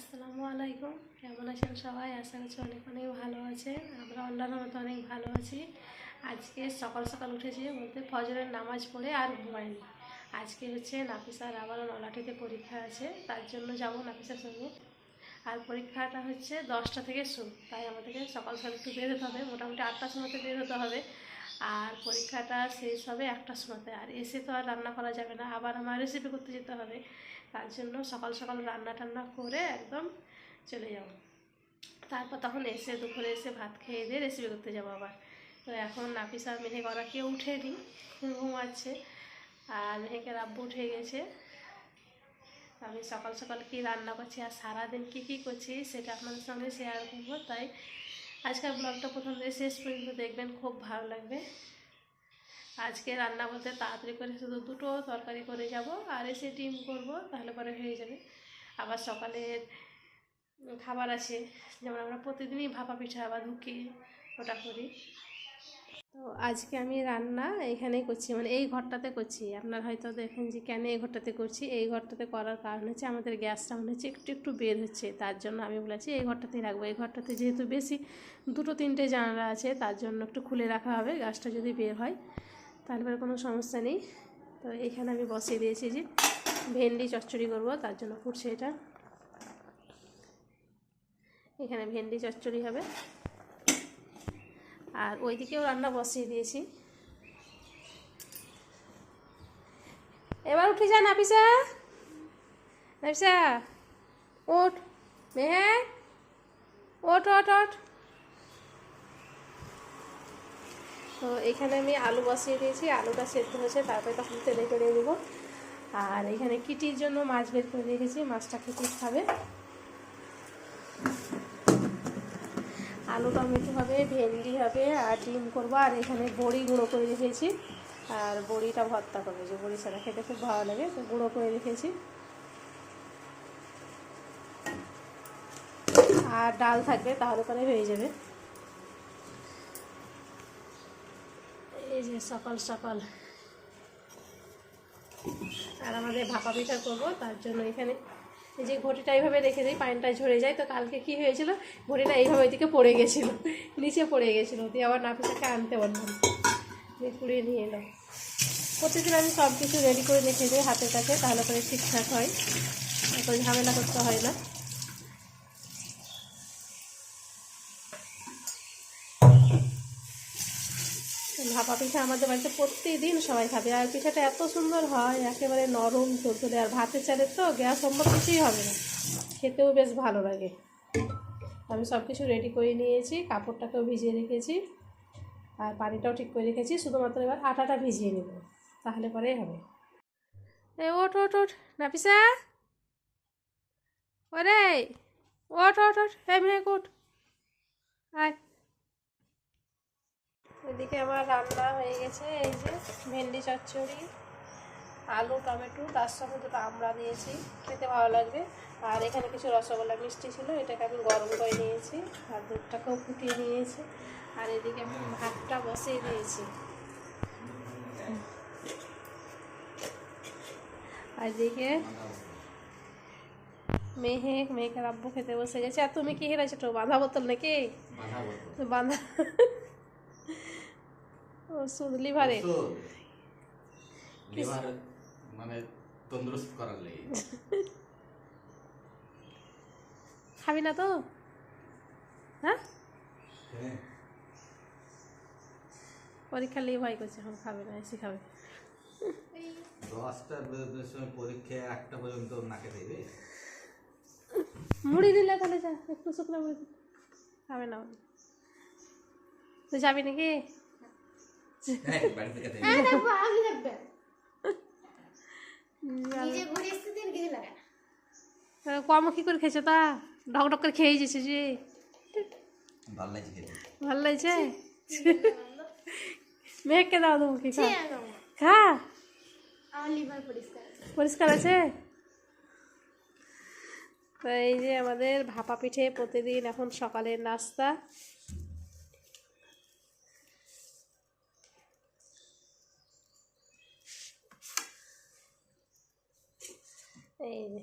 আসসালামু আলাইকুম। কেমন আছেন সবাই? আশা করছি অনেক অনেক ভালো আছে আমরা অন্যান্য মতো অনেক ভালো আছি। আজকে সকাল সকাল উঠেছি, বলতে ফজরের নামাজ পড়ে আর ঘুমাইনি। আজকে হচ্ছে নাফিসার আবারও নলাটিতে পরীক্ষা আছে, তার জন্য যাব নাফিসার সঙ্গে। আর পরীক্ষাটা হচ্ছে দশটা থেকে শুরু, তাই আমাদেরকে সকাল সকাল একটু বের হতে হবে। মোটামুটি আটটার সময়তে বের হতে হবে। আর পরীক্ষাটা শেষ হবে একটার সময়তে। আর এসে তো আর রান্না করা যাবে না, আবার আমার রেসিপি করতে যেতে হবে। তার জন্য সকাল সকাল রান্না টান্না করে একদম চলে যাব। তারপর তখন এসে দুপুরে এসে ভাত খেয়ে দিয়ে রেসিপি করতে যাব আবার। তো এখন নাফিসা মেহে করা কেউ উঠেনি, ঘুমাচ্ছে। আর মেহেকে রাব্বু উঠে গেছে। আমি সকাল সকাল কি রান্না করছি আর সারাদিন কী কী করছি সেটা আপনাদের সঙ্গে শেয়ার করব। তাই আজকের ব্লগটা প্রথম থেকে শেষ পর্যন্ত দেখবেন, খুব ভালো লাগবে। আজকে রান্না বলতে তাড়াতাড়ি করে শুধু দুটো তরকারি করে যাব, আর এসে ডিম করব, তাহলে পরে হয়ে যাবে। আবার সকালের খাবার আছে, যেমন আমরা প্রতিদিনই ভাপা পিঠা বা ধুকি ওটা করি। তো আজকে আমি রান্না এখানেই করছি মানে এই ঘরটাতে করছি। আপনার হয়তো দেখেন যে কেন এই ঘরটাতে করছি, এই ঘরটাতে করার কারণ হচ্ছে আমাদের গ্যাসটা মনে হচ্ছে একটু একটু বের হচ্ছে, তার জন্য আমি বলেছি এই ঘরটাতেই রাখব। এই ঘরটাতে যেহেতু বেশি, দুটো, তিনটে জানালা আছে, তার জন্য একটু খুলে রাখা হবে গ্যাসটা যদি বের হয়, তারপরে কোনো সমস্যা নেই। তো এখানে আমি বসিয়ে দিয়েছি যে ভেন্ডি চচ্চড়ি করব, তার জন্য ফুটছে এটা। এখানে ভেন্ডি চচ্চড়ি হবে। আর ওইদিকেও রান্না বসিয়ে দিয়েছি। এবার উঠে যা নাফিসা নাফিসা ওঠ। মেহে, ওঠ ওঠ ওঠ। তো এখানে আমি আলু বসিয়ে দিয়েছি, আলুটা সেদ্ধ হয়েছে, তারপরে তখন তেলে করে দেবো আর এখানে কিটির জন্য মাছ বের করে রেখেছি মাছটা কিটি খাবে। আলু টমেটো হবে, ভেন্ডি হবে, আর ডিম করব। আর এখানে বড়ি গুঁড়ো করে রেখেছি। আর বড়িটা ভর্তা করবে। যে বড়ি ছাড়া খেতে খুব ভালো লাগে, তো গুঁড়ো করে রেখেছি। আর ডাল থাকবে তাহলে পরে হয়ে যাবে। এই যে সকাল সকাল। আর আমাদের ভাপা পিঠা করব, তার জন্য এখানে এই যে ঘটিটা এইভাবে রেখে দিই, পানিটা ঝরে যায়। তো কালকে কি হয়েছিল? ঘটিটা এইভাবে ওইদিকে পড়ে গেছিল, নিচে পড়ে গেছিল। দিয়ে আবার নাফিসাকে আনতে বললাম দিয়ে কুড়িয়ে নিয়ে এলাম প্রতিদিন আমি সব কিছু রেডি করে রেখে দিই হাতের কাছে তাহলে করে ঠিকঠাক হয়। এত ঝামেলা করতে হয় না। ভাপা পিঠা আমাদের বাড়িতে প্রতিদিন সবাই খাবে। আর পিঠাটা এত সুন্দর হয়, একেবারে নরম তুলতুলে আর ভাতের চালের তো গ্যাস সম্ভব কিছুই হবে না। খেতেও বেশ ভালো লাগে। আমি সব কিছু রেডি করে নিয়েছি, কাপড়টাকেও ভিজিয়ে রেখেছি, আর পানিটাও ঠিক করে রেখেছি। শুধুমাত্র এবার আটাটা ভিজিয়ে নেব, তাহলে পরেই হবে। এ, ওঠ ওঠ ওঠ নাপিসা ওরে, ওঠ ওঠ ওঠ হে মেয়ে ওঠ আয়। এদিকে আমার রান্না হয়ে গেছে এই যে ভেন্ডি চচ্চড়ি আলু টমেটো তার সঙ্গে দুটো আমড়া দিয়েছি খেতে ভালো লাগবে। আর এখানে কিছু রসগোল্লা মিষ্টি ছিল এটাকে আমি গরম করে নিয়েছি আর দুধটাকেও ফুটিয়ে নিয়েছি। আর এদিকে আমি ভাতটা বসিয়ে দিয়েছি। আর এদিকে মেহে মেয়েকে রাব্বু খেতে বসে গেছে। আর তুমি কি হেরেছো তো বাঁধা বোতল নাকি? বাঁধা ওষুধ লিভারে। লিভার মানে তন্দুরস্ত করার লেগে। খাবি না তো? হ্যাঁ? হ্যাঁ। পরীক্ষা লিয়ে ভয় করছে এখন খাবে না এসে খাবে। বেরোনোর সময় পরীক্ষা একটা পর্যন্ত নাকে দেবে। মুড়ি দিলে তাহলে যা একটু শুকনো মুড়ি খাবে না। তুই যাবি নাকি? কম কি করে খেয়েছো তা? ডক ডক করে খেয়ে যেছে যে? ভালো লাগছে ভালো লাগছে? মেঘকে দাও দেবো কি খা। খা পরিষ্কার আছে। পরিষ্কার আছে? তো এই যে আমাদের ভাপা পিঠে প্রতিদিন এখন সকালের নাস্তা। এই যে।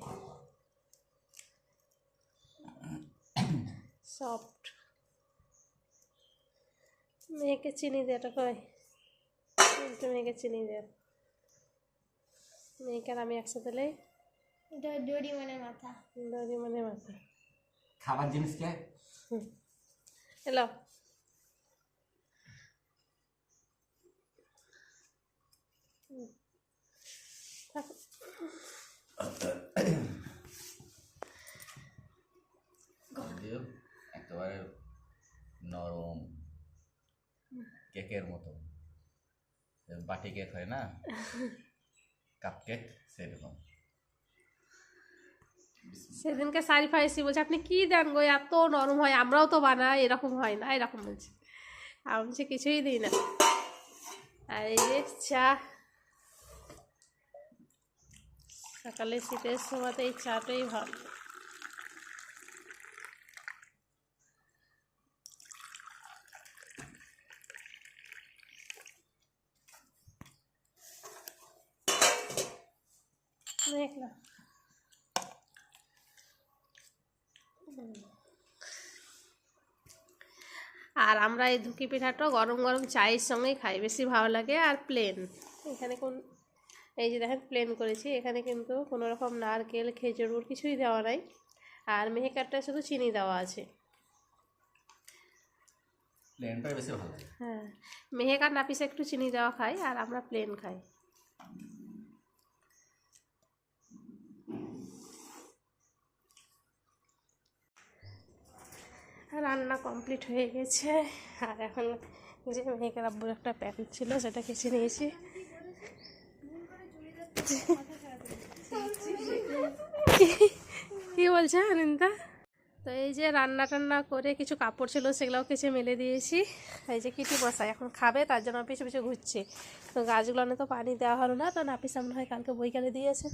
সফট মেয়েকে চিনি দে এটা কয়। একটু মেয়েকে চিনি দে। মেয়েকে আর আমি একসাথে লেই। এটা ডোরি মানে মাথা। দড়ি মানে মাথা। খাবার জিনিস কে? এলো থাক। যদিও একেবারে নরম কেকের মতো। বাটি কেক হয় না? কাপ কেক, সেরকম। সেদিনকে শাড়ি ফাইসি বলছে, আপনি কি দেন গো? এত নরম হয়, আমরাও তো বানাই, এরকম হয় না? এরকম বলছে। আমি কিছুই দিই না। আর এই চা সকালে শীতের সময়তে এই চাটাই ভালো। আর আমরা এই ধুকি পিঠাটা গরম গরম চায়ের সঙ্গেই খাই, বেশি ভালো লাগে আর প্লেন এখানে কোন এই যে দেখেন প্লেন করেছি। এখানে কিন্তু কোনো রকম নারকেল খেজুর কিছুই দেওয়া নাই। আর মেহেকারটা শুধু চিনি দেওয়া আছে। প্লেনটাই বেশি ভালো হ্যাঁ মেহেকার নাপিসে একটু চিনি দেওয়া খাই আর আমরা প্লেন খাই। রান্না কমপ্লিট হয়ে গেছে। আর এখন যে মেহেকার আব্বুর একটা প্যাকেট ছিল সেটা কেচে নিয়েছি কি- বলছে আনন্দা তো এই যে রান্না টান্না করে কিছু কাপড় ছিল, সেগুলোও কেচে মেলে দিয়েছি। এই যে কিটি বসায়, এখন খাবে, তার জন্য পিছু পিছু ঘুরছে। তো গাছগুলোনে তো পানি দেওয়া হলো না, তো নাপিস মনে হয় কালকে বইকালে দিয়েছে।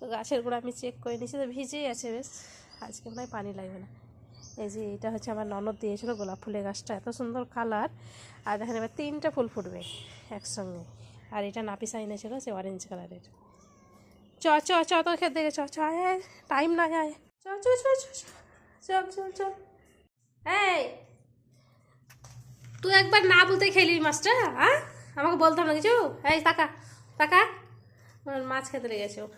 তো গাছের গোড়া আমি চেক করে নিয়েছি, তো ভিজেই আছে বেশ। আজকে মনে পানি লাগবে না। এই যে এটা হচ্ছে আমার ননদ দিয়েছিল গোলাপ ফুলের গাছটা, এত সুন্দর কালার আর দেখেন এবার তিনটা ফুল ফুটবে একসঙ্গে। আর এটা নাপিসা এনেছিল সে অরেঞ্জ কালারের চ চ চ তো খেতে চ চ টাইম না যায় চ চ চ চ চ। চল চল চল এই তুই একবার না বলতে খেলি মাছটা হ্যাঁ আমাকে বলতাম না কিছু এই তাকা তাকা আমার মাছ খেতে লেগেছে ও।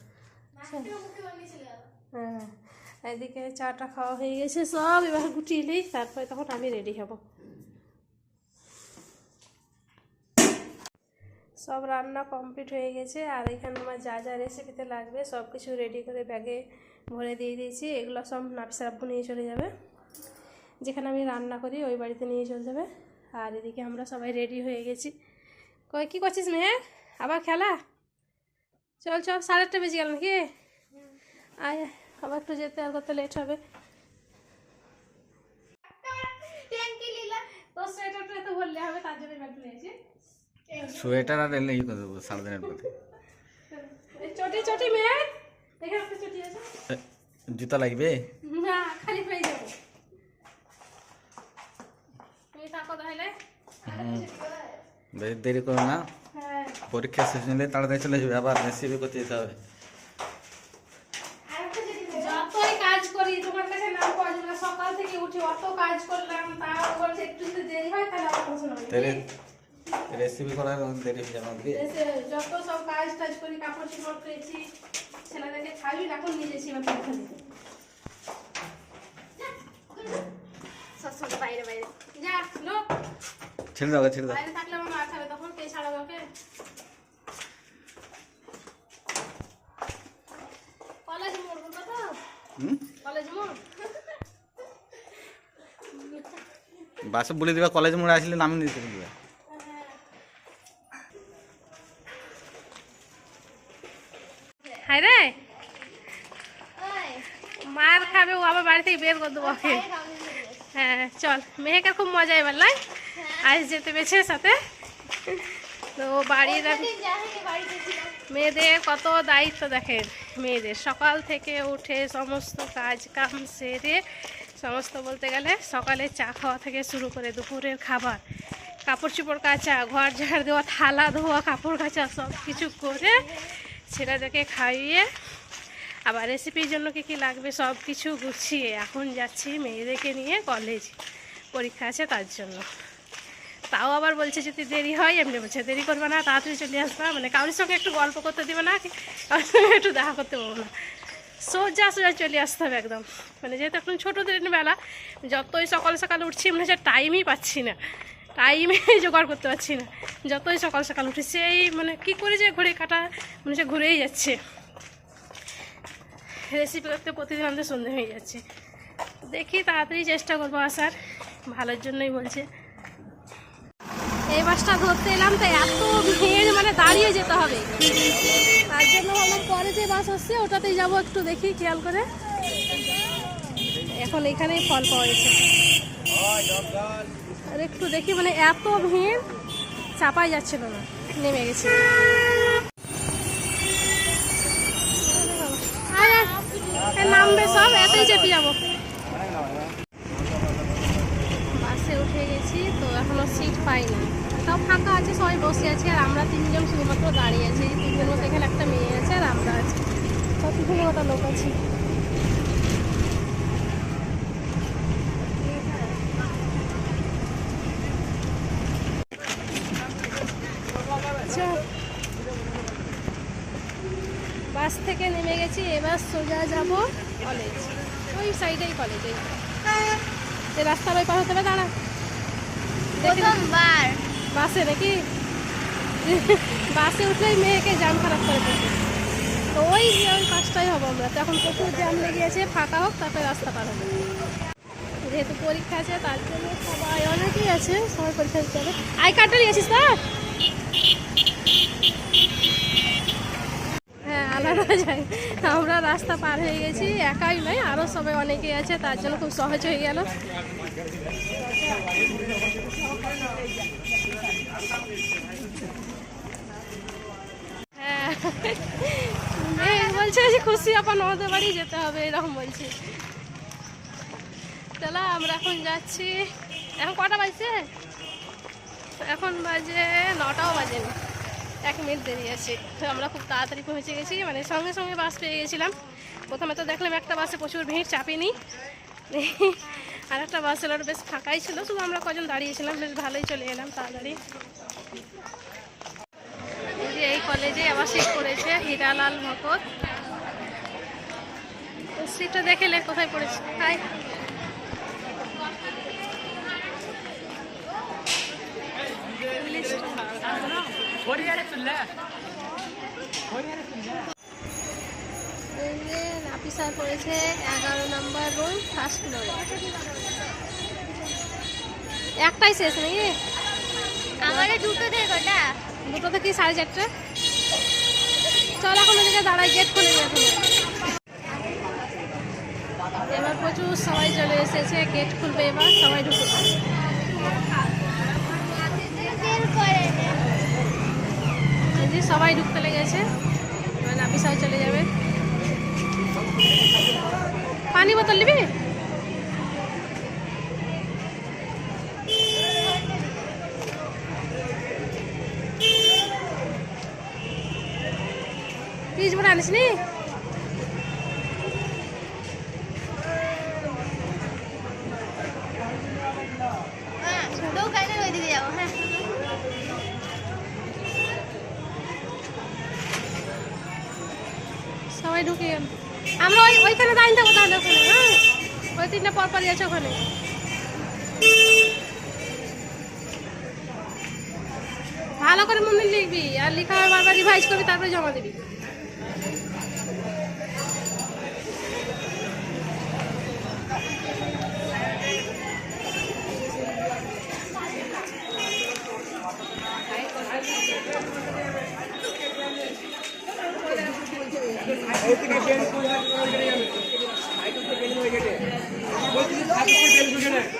হ্যাঁ এদিকে চাটা খাওয়া হয়ে গেছে সব এবার গুটিয়ে নিই তারপরে তখন আমি রেডি হব সব রান্না কমপ্লিট হয়ে গেছে, আর এখানে আমার যা যা রেসিপিতে লাগবে সব কিছু রেডি করে ব্যাগে ভরে দিয়ে দিয়েছি। এগুলো সব আব্বু নিয়ে চলে যাবে। যেখানে আমি রান্না করি ওই বাড়িতে নিয়ে চলে যাবে। আর এদিকে আমরা সবাই রেডি হয়ে গেছি। কই, কী করছিস মেয়ে আবার খেলা? চল চল, সাড়ে আটটা বেজে গেল নাকি? আয়, আবার একটু যেতে আর কত লেট হবে। তোর সোয়েটারটা তো বললে হবে, তার জন্য নিয়েছি। সোয়েটার আর এলে ই করে দেবো সারাদিনের মধ্যে। চটি চটি মেয়ে। এখানে একটা চটি আছে। জুতা লাগবে? না খালি পেয়ে যাব। তুমি থাকো তাহলে। বেশি দেরি করো না। হ্যাঁ। পরীক্ষা শেষ হলে তাড়াতাড়ি চলে যাবে আবার রেসিপি করতে যেতে হবে। যতই কাজ করি তোমার কাছে নাম পাওয়া যাবে সকাল থেকে উঠে অত কাজ করলাম তারপর যে একটু যদি দেরি হয় তাহলে পছন্দ তাহলে রেসিপি করার দেরি হয়ে যাবে এসে যত সব কাজ টাজ করি কাপড় চোপড় পেয়েছি ছেলেদেরকে খাবি এখন নিজেছি এবার পরীক্ষা দিতে। সব ছেড়ে দাও ছেড়ে দাও। থাকলে আমার মার খাবে তখন কে ছাড়াবে ওকে? কলেজ মোড় বলব হুম? কলেজ মোড়। বাসে বলে দিবা কলেজ মোড়ে আসলে নামিয়ে দিতে দিবা ওকে। হ্যাঁ চল। মেহেকার খুব মজা এবার লাই আজ যেতে পেরেছে সাথে। তো বাড়ির মেয়েদের কত দায়িত্ব দেখেন মেয়েদের। সকাল থেকে উঠে সমস্ত কাজ কাম সেরে সমস্ত বলতে গেলে সকালে চা খাওয়া থেকে শুরু করে দুপুরের খাবার। কাপড় চোপড় কাচা ঘর ঝাড় দেওয়া থালা ধোয়া কাপড় কাচা সব কিছু করে ছেলেদেরকে খাইয়ে আবার রেসিপির জন্য কী কী লাগবে সব কিছু গুছিয়ে এখন যাচ্ছি মেয়েদেরকে নিয়ে কলেজ পরীক্ষা আছে তার জন্য। তাও আবার বলছে যদি দেরি হয়, এমনি বলছে, দেরি করবে না, তাড়াতাড়ি চলে আসবা। মানে কারোর সঙ্গে একটু গল্প করতে দেবে না কারোর সঙ্গে একটু দেখা করতে পারব না। সোজা সোজা চলে আসতে হবে একদম। মানে যেহেতু এখন ছোটোদের বেলা, যতই সকাল সকাল উঠছি, মনে হচ্ছে টাইমই পাচ্ছি না। টাইমে জোগাড় করতে পারছি না। যতই সকাল সকাল উঠি, সেই মানে কী করে যে ঘুরে কাটা, মনে হচ্ছে ঘুরেই যাচ্ছে। রেসিপি করতে প্রতিদিন আমাদের সন্ধে হয়ে যাচ্ছে। দেখি তাড়াতাড়ি চেষ্টা করব, আসার। ভালোর জন্যই বলছে। এই বাসটা ধরতে এলাম তো, এত ভিড় মানে দাঁড়িয়ে যেতে হবে। তার জন্য ভাবলাম পরে যে বাস আসছে, ওটাতেই যাব একটু দেখি, খেয়াল করে। এখন এখানেই ফল পাওয়া গেছে। আর একটু দেখি মানে এত ভিড়, চাপাই যাচ্ছিল না, নেমে গেছে আয়, আয়। এ নামবে সব, এতই চেপে যাব। বাসে উঠে গেছি, তো এখনও সিট পাইনি। তাও ফাঁকা আছে, সবাই বসে আছে, আর আমরা তিনজন শুধুমাত্র দাঁড়িয়ে আছি। তিনজন মধ্যে এখানে একটা মেয়ে আছে আর আমরা আছি। সব পিছনে ওটা লোক আছে। চল। বাস থেকে নেমে গেছি এবার সোজা যাব কলেজ ওই সাইডেই কলেজে রাস্তার ওই পার হতে হবে দাঁড়া। প্রথমবার। বাসে নাকি? বাসে উঠলেই মেয়েকে জাম খারাপ করে দিচ্ছে তো ওই ওই পাঁচটাই হব আমরা। তো এখন প্রচুর জ্যাম লেগে আছে ফাঁকা হোক তারপরে রাস্তা পার হবে। যেহেতু পরীক্ষা আছে তার জন্য সবাই অনেকেই আছে সবাই পরীক্ষা দিতে হবে। আই কার্ডটা নিয়েছিস স্যার হ্যাঁ যায়। আমরা রাস্তা পার হয়ে গেছি, একাই নয় আরও সবাই অনেকেই আছে, তার জন্য খুব সহজ হয়ে গেল। হ্যাঁ। বলছে যে খুশি আপন আমাদের বাড়ি যেতে হবে, এরকম বলছে। চলো, আমরা এখন যাচ্ছি। এখন কটা বাজছে? এখন বাজে নটাও বাজেনি। এক মিনিট দেরি আছে। তো আমরা খুব তাড়াতাড়ি পৌঁছে গেছি মানে সঙ্গে সঙ্গে বাস পেয়ে গেছিলাম। প্রথমে তো দেখলাম একটা বাসে প্রচুর ভিড় চাপেনি আর একটা বাস এলো বেশ ফাঁকাই ছিল, শুধু আমরা কজন দাঁড়িয়েছিলাম, বেশ ভালোই চলে এলাম তাড়াতাড়ি। এই যে এই কলেজে আবার সিট পড়েছে, হীরালাল ভকত তো সিটটা দেখেলে কোথায় পড়েছে? হাই এই যে নাপিসার পড়েছে এগারো নম্বর রুম ফার্স্ট ফ্লোরে একটাই শেষ নাকি আমাদের দুটো থেকে কটা দুটো থেকে সাড়ে চারটে চল এখন ওদিকে দাঁড়াই গেট খুলে এখন এবার প্রচুর সবাই চলে এসেছে গেট খুলবে এবার সবাই ঢুকে পড়বে। বের করে নে। এই যে সবাই ঢুকতে লেগেছে। এবার নাপিসাও চলে যাবে। পানি বোতল নিবি? ফ্রিজ ভরে আনিস হ্যাঁ দোকানের ওইদিকে যাব হ্যাঁ সবাই ঢুকে গেল আমরা ওই ওইখানে দাঁড়িয়ে থাকব তাহলে ওখানে হ্যাঁ ওখানে। ভালো করে মনে লিখবি আর লেখা বারবার রিভাইজ করবি তারপরে জমা দিবি। Yeah.